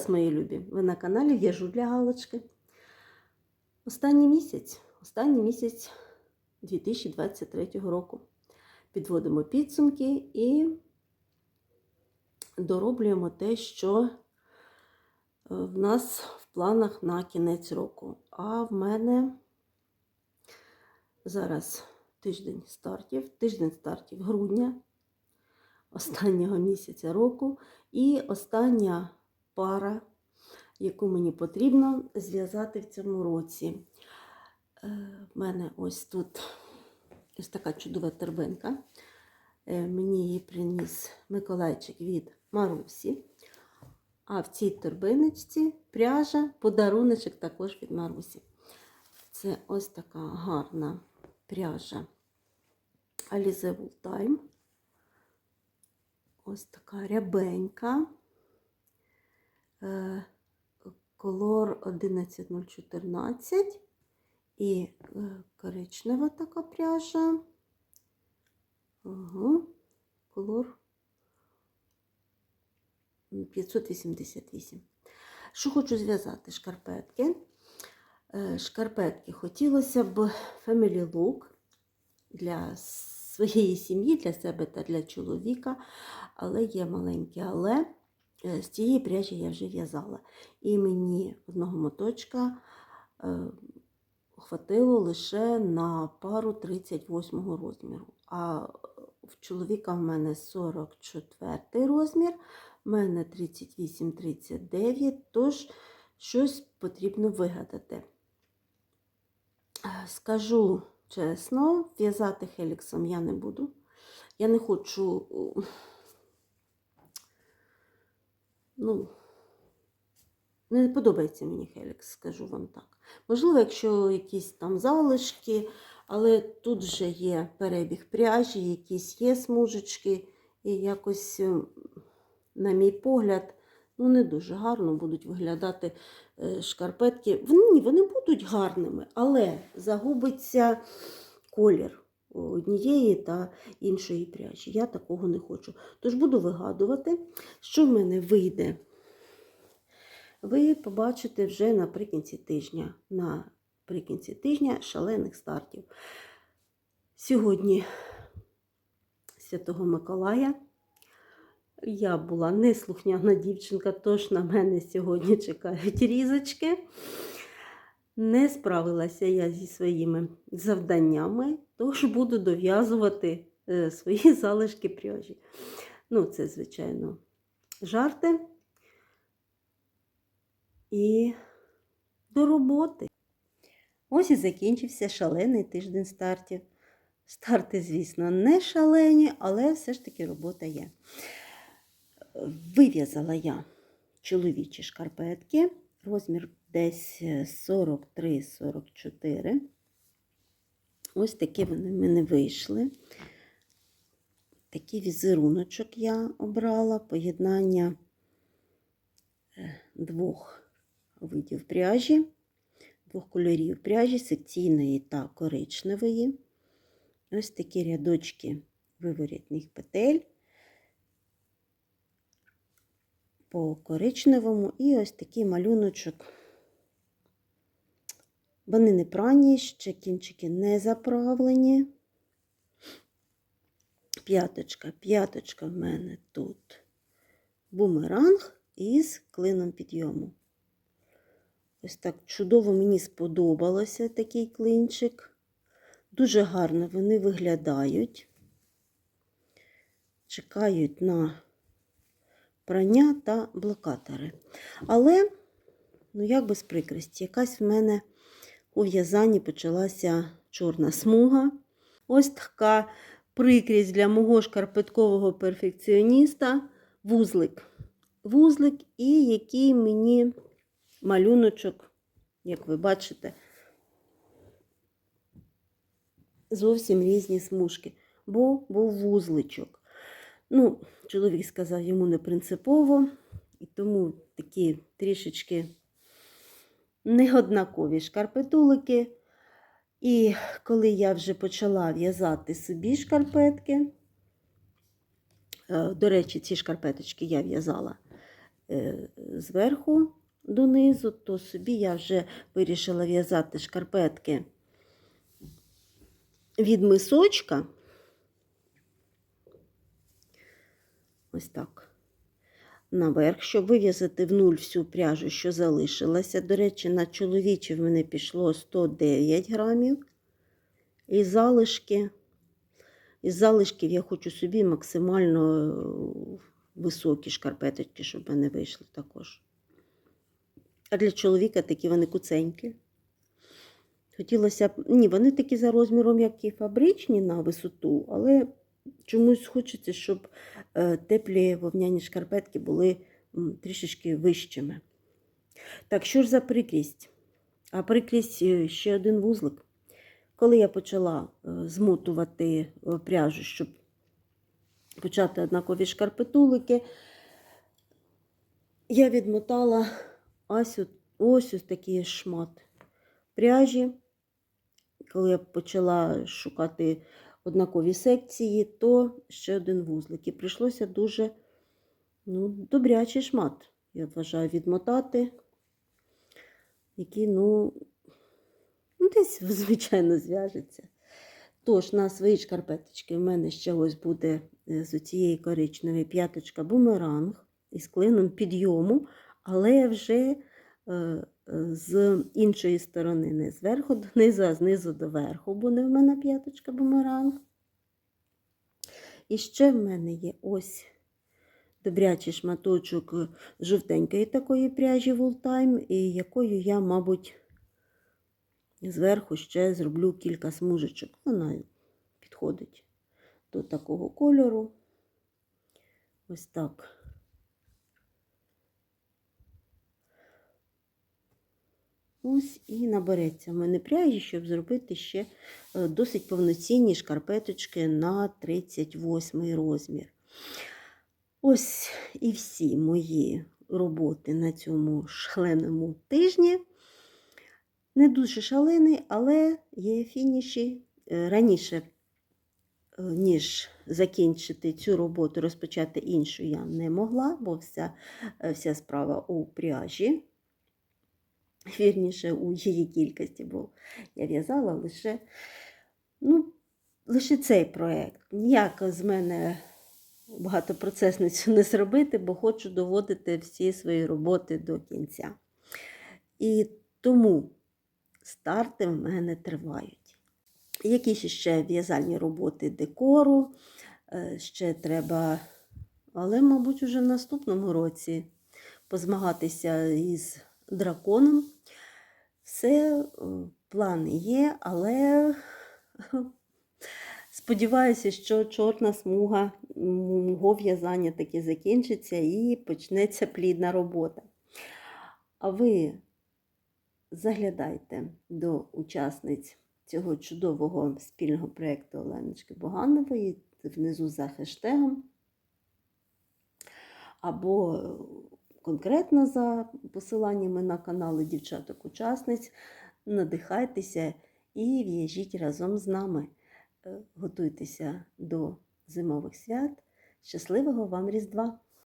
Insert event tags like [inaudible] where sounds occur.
вас, мої любі! Ви на каналі В'яжу для Галочки. Останній місяць, останній місяць 2023 року. Підводимо підсумки і дороблюємо те, що е, в нас в планах на кінець року. А в мене зараз тиждень стартів, тиждень стартів грудня, останнього місяця року, і остання пара, яку мені потрібно зв'язати в цьому році. Е, В мене ось тут ось така чудова торбинка. Е, Мені її приніс Миколайчик від Марусі. А в цій торбиночці пряжа, подаруночок також від Марусі. Це ось така гарна пряжа Alize Time. Ось така рябенька. Е, Колор 11014 і е, коричнева така пряжа. Ага. Колор 588. Що хочу зв'язати? Шкарпетки. Е, Шкарпетки хотілося б Family Look для своєї сім'ї, для себе та для чоловіка, але є маленьке але. Е, З цієї пряжі я вже в'язала. І мені одного моточка е, хватило лише на пару 38 розміру. А в чоловіка в мене 44 розмір, в мене 38-39, тож щось потрібно вигадати. Е, Скажу чесно, в'язати хеліксом я не буду. Я не хочу. Ну, не подобається мені Хелікс, скажу вам так. Можливо, якщо якісь там залишки, але тут вже є перебіг пряжі, якісь є смужечки, і якось, е, на мій погляд, ну не дуже гарно будуть виглядати е, шкарпетки. Вони, вони будуть гарними, але загубиться колір однієї та іншої пряжі. Я такого не хочу. Тож буду вигадувати, що в мене вийде. Ви побачите вже наприкінці тижня. Наприкінці тижня шалених стартів. Сьогодні Святого Миколая. Я була неслухняна дівчинка, тож на мене сьогодні чекають різочки. Не справилася я зі своїми завданнями, тож буду дов'язувати е, свої [laughs] залишки пряжі. Ну, це, звичайно, жарти. І до роботи. Ось і закінчився шалений тиждень стартів. Старти, звісно, не шалені, але все ж таки робота є. Вив'язала я чоловічі шкарпетки, розмір десь 43-44. Ось такі вони в мене вийшли. Такий візеруночок я обрала, поєднання е, двох видів пряжі, двох кольорів пряжі, секційної та коричневої. Ось такі рядочки виворітних петель по коричневому і ось такий малюночок. Вони не прані, ще кінчики не заправлені. П'яточка, п'яточка в мене тут бумеранг із клином підйому. Ось так чудово мені сподобалося такий клинчик. Дуже гарно вони виглядають. Чекають на прання та блокатори. Але, ну як без прикрості, якась в мене у в'язанні почалася чорна смуга. Ось така прикрість для мого шкарпеткового перфекціоніста вузлик. Вузлик, і який мені малюночок, як ви бачите, зовсім різні смужки, бо був вузличок. Ну, чоловік сказав, йому не принципово, і тому такі трішечки неоднакові шкарпетулики. І коли я вже почала в'язати собі шкарпетки, е, до речі, ці шкарпеточки я в'язала е, зверху донизу, то собі я вже вирішила в'язати шкарпетки від мисочка. Ось так. Наверх, щоб вив'язати в нуль всю пряжу, що залишилася. До речі, на чоловічі в мене пішло 109 грамів. І залишки. Із залишків я хочу собі максимально е, високі шкарпеточки, щоб в мене вийшли також. А для чоловіка такі вони куценькі. Хотілося б. Ні, вони такі за розміром, як і фабричні на висоту, але чомусь хочеться, щоб теплі вовняні шкарпетки були трішечки вищими. Так, що ж за прикрість? А прикрість е, ще один вузлик. Коли я почала е, змотувати е, пряжу, щоб почати однакові шкарпетулики, я відмотала ось, ось ось такий шмат пряжі. Коли я почала шукати однакові секції, то ще один вузлик. І прийшлося дуже ну, добрячий шмат, я вважаю, відмотати, який, ну, ну, десь, [laughs] звичайно, зв'яжеться. Тож, на свої шкарпеточки в мене ще ось буде е, з цієї коричневої п'яточка бумеранг із клином підйому, але вже е, з іншої сторони, не зверху донизу, а знизу до верху буде в мене п'яточка бумеранг. І ще в мене є ось добрячий шматочок жовтенької такої пряжі Wooltime, і якою я, мабуть, зверху ще зроблю кілька смужечок. Вона підходить до такого кольору. Ось так. Ось і набереться в мене пряжі, щоб зробити ще е, досить повноцінні шкарпеточки на 38 розмір. Ось і всі мої роботи на цьому шаленому тижні. Не дуже шалений, але є фініші. Е, Раніше, е, ніж закінчити цю роботу, розпочати іншу я не могла, бо вся, вся справа у пряжі. Вірніше, у її кількості, бо я в'язала лише, ну, лише цей проєкт. Ніяк з мене багатопроцесницю не зробити, бо хочу доводити всі свої роботи до кінця. І тому старти в мене тривають. Якісь ще в'язальні роботи декору, е, ще треба, але, мабуть, уже в наступному році позмагатися із драконом. Все, е, плани є, але [laughs] сподіваюся, що чорна смуга мого в'язання таки закінчиться і почнеться плідна робота. А ви заглядайте до учасниць цього чудового спільного проєкту Оленочки Боганової внизу за хештегом. Або конкретно за посиланнями на канали дівчаток-учасниць. Надихайтеся і в'яжіть разом з нами. Е, Готуйтеся до зимових свят. Щасливого вам Різдва!